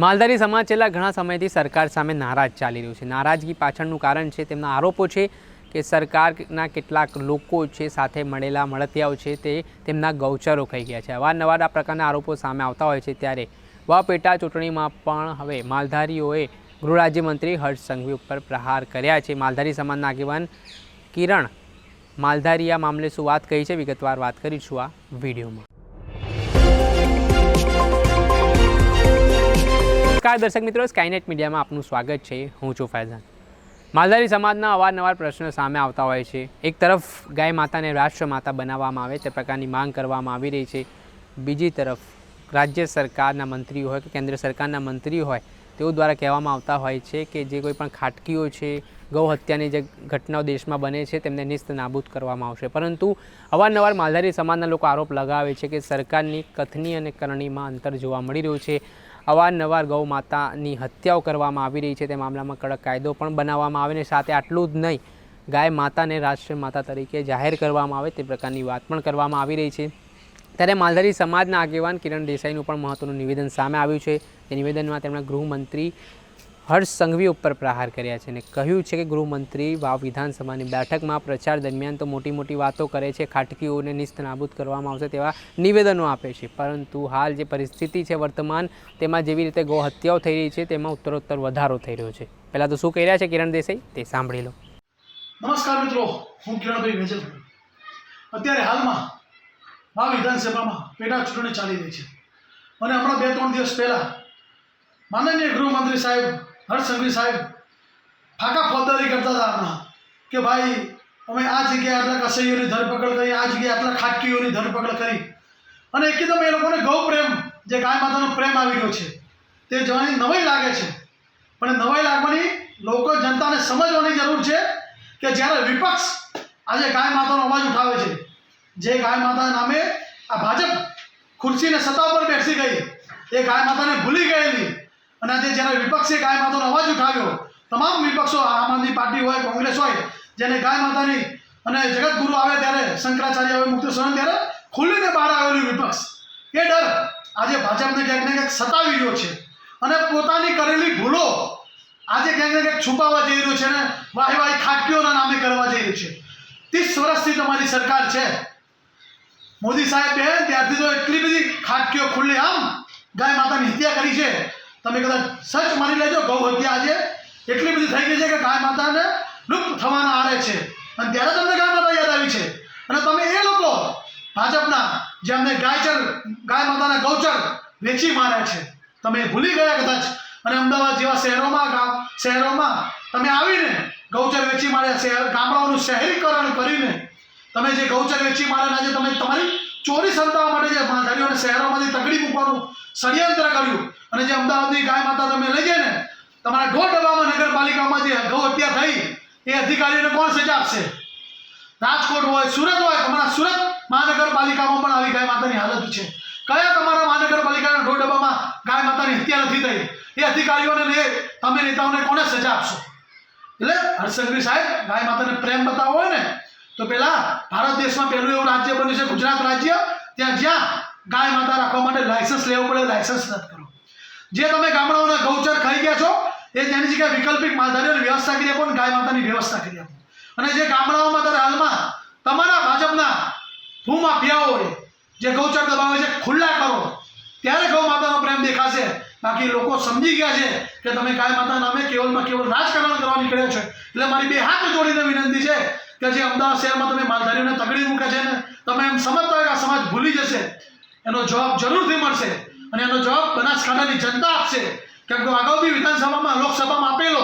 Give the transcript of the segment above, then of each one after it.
માલધારી સમાજ છેલ્લા ઘણા સમયથી સરકાર સામે નારાજ ચાલી રહ્યું છે. નારાજગી પાછળનું કારણ છે તેમના આરોપો છે કે સરકારના કેટલાક લોકો છે સાથે મળેલા મળતિયાઓ છે તે તેમના ગૌચરો ખાઈ ગયા છે. અવારનવાર આ પ્રકારના આરોપો સામે આવતા હોય છે ત્યારે વા પેટા ચૂંટણીમાં પણ હવે માલધારીઓએ ગૃહ રાજ્યમંત્રી હર્ષ સંઘવી ઉપર પ્રહાર કર્યા છે. માલધારી સમાજના આગેવાન કિરણ માલધારી આ મામલે શું વાત કહી છે? વિગતવાર વાત કરીશું આ વિડીયોમાં. નમસ્કાર દર્શક મિત્રો સ્કાયનેટ મીડિયામાં આપનું સ્વાગત છે. હું છું ફૈઝાન. માલધારી સમાજના અવારનવાર પ્રશ્નો સામે આવતા હોય છે. એક તરફ ગાય માતાને રાષ્ટ્રમાતા બનાવવામાં આવે, તે પ્રકારની માંગ કરવામાં આવી રહી છે. બીજી તરફ રાજ્ય સરકારના મંત્રીઓ હોય કે કેન્દ્ર સરકારના મંત્રીઓ હોય, તેઓ દ્વારા કહેવામાં આવતા હોય છે કે જે કોઈ પણ ખાટકીઓ છે, ગૌ હત્યાની જે ઘટનાઓ દેશમાં બને છે, તેમને નિસ્ત નાબૂદ કરવામાં આવશે. પરંતુ અવારનવાર માલધારી સમાજના લોકો આરોપ લગાવે છે કે સરકારની કથની અને કરણીમાં અંતર જોવા મળી રહ્યું છે. અવારનવાર ગૌ માતાની હત્યાઓ કરવામાં આવી રહી છે. તે મામલામાં કડક કાયદો પણ બનાવવામાં આવે ને સાથે આટલું જ નહીં, ગાય માતાને રાષ્ટ્રીય માતા તરીકે જાહેર કરવામાં આવે તે પ્રકારની વાત પણ કરવામાં આવી રહી છે. ત્યારે માલધારી સમાજના આગેવાન કિરણ દેસાઈનું પણ મહત્વનું નિવેદન સામે આવ્યું છે. તે નિવેદનમાં તેમણે ગૃહમંત્રી હર્ષ સંઘવી ઉપર પ્રહાર કર્યા છે અને કહ્યું છે કે ગૃહમંત્રી વાવ વિધાનસભાની બેઠકમાં પ્રચાર દરમિયાન તો મોટી મોટી વાતો કરે છે, ખાટકીઓને નિસ્ત નાબૂદ કરવામાં આવશે તેવા નિવેદનો આપે છે. પરંતુ હાલ જે પરિસ્થિતિ છે વર્તમાન, તેમાં જેવી રીતે ગૌહત્યાઓ થઈ રહી છે, તેમાં ઉત્તરોત્તર વધારો થઈ રહ્યો છે. પહેલાં તો શું કહી રહ્યા છે કિરણ દેસાઈ? તે સાંભળી લો. નમસ્કાર મિત્રો, હું કિરણભાઈ વેજલ. અત્યારે હાલમાં આ વિધાનસભામાં પેટા ચૂંટણી ચાલી રહી છે. અને હમણાં બે ત્રણ દિવસ પહેલાં માનનીય ગૃહમંત્રી સાહેબ હર્ષ સંઘવી સાહેબ, ફાકા ફોજદારી કરતા હતા આપણા કે ભાઈ, અમે આ જગ્યાએ આટલા કસૈયોની ધરપકડ કરી, આ જગ્યાએ આટલા ખાટકીઓની ધરપકડ કરી. અને એકદમ એ લોકોને ગૌ પ્રેમ, જે ગાય માતાનો પ્રેમ આવી ગયો છે, તે જોવાની નવાઈ લાગે છે. પણ નવાઈ લાગવાની લોકો જનતાને સમજવાની જરૂર છે કે જ્યારે વિપક્ષ આજે ગાય માતાનો અવાજ ઉઠાવે છે, જે ગાય માતાના નામે આ ભાજપ ખુરશીને સત્તા ઉપર બેસી ગઈ, એ ગાય માતાને ભૂલી ગયેલી અને આજે જ્યારે વિપક્ષે ગાય માતાનો અવાજ ઉઠાવ્યો, તમામ વિપક્ષો, આમ આદમી પાર્ટી હોય, કોંગ્રેસ હોય, જેને ગાય માતાની અને જગતગુરુ આવે ત્યારે શંકરાચાર્ય આવે મુક્ત સ્વયં ત્યારે ખુલીને બહાર આવેલું વિપક્ષ. એ ડર આજે ભાજપને ક્યાંક ને ક્યાંક સતાવી રહ્યો છે. અને પોતાની કરેલી ભૂલો આજે ક્યાંક ને ક્યાંક છુપાવવા જઈ રહ્યું છે અને વાહી વાહી ખાટકીઓના નામે કરવા જઈ રહ્યું છે. ત્રીસ વર્ષથી તમારી સરકાર છે. મોદી સાહેબ ત્યારથી તો એટલી બધી ખાટકીઓ ખુલ્લી, આમ ગાય માતાની હત્યા કરી છે. તમે કદાચ સચ માની લેજો ગૌ હત્યા આજે એટલી બધી થઈ ગઈ છે કે ગાય માતાને લુપ્ત થવાના આરે છે. અને ત્યારે તમને ગાય માતા યાદ આવી છે. અને તમે એ લોકો ભાજપના જે અમને ગાયચર, ગાય માતાના ગૌચર વેચી માર્યા છે. તમે ભૂલી ગયા કદાચ. અને અમદાવાદ જેવા શહેરોમાં શહેરોમાં તમે આવીને ગૌચર વેચી માર્યા શહેર, ગામડાઓનું શહેરીકરણ કરીને તમે જે ગૌચર વેચી માર્યા આજે તમે તમારી ચોરી સંતાવવા માટે જે માધારીઓને શહેરોમાંથી તકડી મૂકવાનું ષડયંત્ર કર્યું. અને જે અમદાવાદની ગાય માતા તમે લઈ જાય ને તમારા ઢોર ડબ્બામાં નગરપાલિકામાં જે ગૌ હત્યા થઈ, એ અધિકારીઓને કોણ સજા આપશે? રાજકોટ હોય, સુરત હોય, તમારા સુરત મહાનગરપાલિકામાં પણ આવી ગાય માતાની હાલત છે. કયા તમારા મહાનગરપાલિકાના ઢોર ડબ્બામાં ગાય માતાની હત્યા નથી થઈ? એ અધિકારીઓને લે તમે નેતાઓને કોને સજા આપશો? એટલે હર્ષસંઘવી સાહેબ, ગાય માતાને પ્રેમ બતાવો હોય ને તો પેલા ભારત દેશમાં પહેલું એવું રાજ્ય બન્યું છે ગુજરાત રાજ્ય. ત્યાં જ્યાં ગાય માતા રાખવા માટે લાયસન્સ લેવું પડે લાયસન્સ રદ કરો જે તમે ગામડાઓના ગૌચર ખાઈ ગયા છો, એ તેની જગ્યાએ વૈકલ્પિક માલધારીઓની વ્યવસ્થા કરી આપો ગાય માતાની વ્યવસ્થા કરી આપો. અને જે ગામડાઓમાં ત્યારે હાલમાં તમારા ભાજપના ભૂમાફિયાઓએ જે ગૌચર દબાવે છે, ખુલ્લા કરો. ત્યારે ગૌ માતાનો પ્રેમ દેખાશે. બાકી લોકો સમજી ગયા છે કે તમે ગાય માતા નામે કેવલમાં કેવલ રાજકારણ કરવા નીકળ્યા છો. એટલે મારી બે હાથ જોડીને વિનંતી છે કે જે અમદાવાદ શહેરમાં તમે માલધારીઓને તગડી મૂકે છે ને, તમે એમ સમજતા હોય કે આ સમાજ ભૂલી જશે. એનો જવાબ જરૂરથી મળશે. અને એનો જવાબ બનાસકાંઠાની જનતા આપશે. કેમ કે અગાઉ બી વિધાનસભામાં લોકસભામાં આપેલો.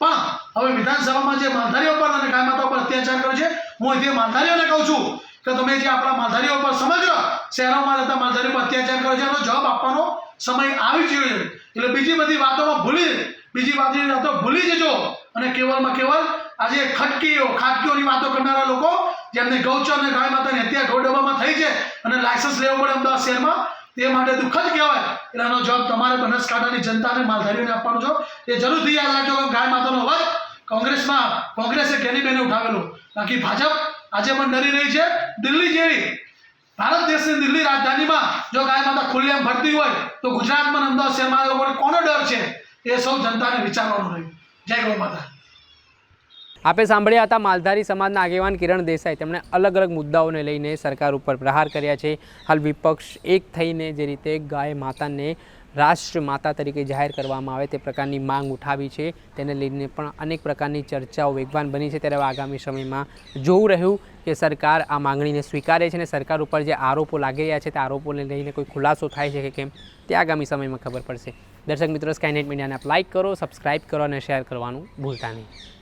પણ હવે વિધાનસભામાં જે માલધારીઓ પર અને ગાય માતા પર અત્યાચાર કર્યો છે, હું અહીંથી માલધારીઓને કહું છું કે તમે જે આપણા માલધારીઓ પર સમગ્ર શહેરોમાં રહેતા માલધારીઓ પર અત્યાચાર કર્યો છે, એનો જવાબ આપવાનો સમય આવી ગયો છે. એટલે બીજી બધી વાતોમાં ભૂલી, બીજી વાતની વાતો ભૂલી જજો. અને કેવલમાં કેવલ આજે ખટકીઓ, ખાટકીઓની વાતો કરનારા લોકો જેમને ગૌચર અને ગાય માતાની હત્યા ઢોર થઈ છે અને લાયસન્સ લેવું પડે અમદાવાદ શહેરમાં, તે માટે દુઃખદ કહેવાય. એટલે જવાબ તમારે બનાસકાંઠાની જનતાને માલધારીઓને આપવાનો છો. એ જરૂરથી યાદ રાખજો કે ગાય માતાનો અવાજ કોંગ્રેસમાં, કોંગ્રેસે કેની બેને ઉઠાવેલો? બાકી ભાજપ આજે પણ ડરી રહી છે. દિલ્હી જેવી, ભારત દેશની દિલ્હી રાજધાનીમાં જો ગાય માતા ખુલ્લેઆમ ફરતી હોય, તો ગુજરાતમાં અમદાવાદ શહેરમાં લોકોને કોનો ડર છે? એ સૌ જનતાને વિચારવાનું રહ્યું. જય ગૌ માતા. આપે સાંભળ્યા હતા માલધારી સમાજના આગેવાન કિરણ દેસાઈ. તેમણે અલગ અલગ મુદ્દાઓને લઈને સરકાર ઉપર પ્રહાર કર્યા છે. હાલ વિપક્ષ એક થઈને જે રીતે ગાય માતાને રાષ્ટ્ર માતા તરીકે જાહેર કરવામાં આવે તે પ્રકારની માંગ ઉઠાવી છે. તેને લઈને પણ અનેક પ્રકારની ચર્ચાઓ વેગવાન બની છે. ત્યારે આગામી સમયમાં જોવું રહ્યું કે સરકાર આ માંગણીને સ્વીકારે છે અને સરકાર ઉપર જે આરોપો લાગી રહ્યા છે તે આરોપોને લઈને કોઈ ખુલાસો થાય છે કે કેમ તે આગામી સમયમાં ખબર પડશે. દર્શક મિત્રો સ્કાયનેટ મીડિયાને આપ લાઇક કરો સબસ્ક્રાઇબ કરો અને શેર કરવાનું ભૂલતા નહીં.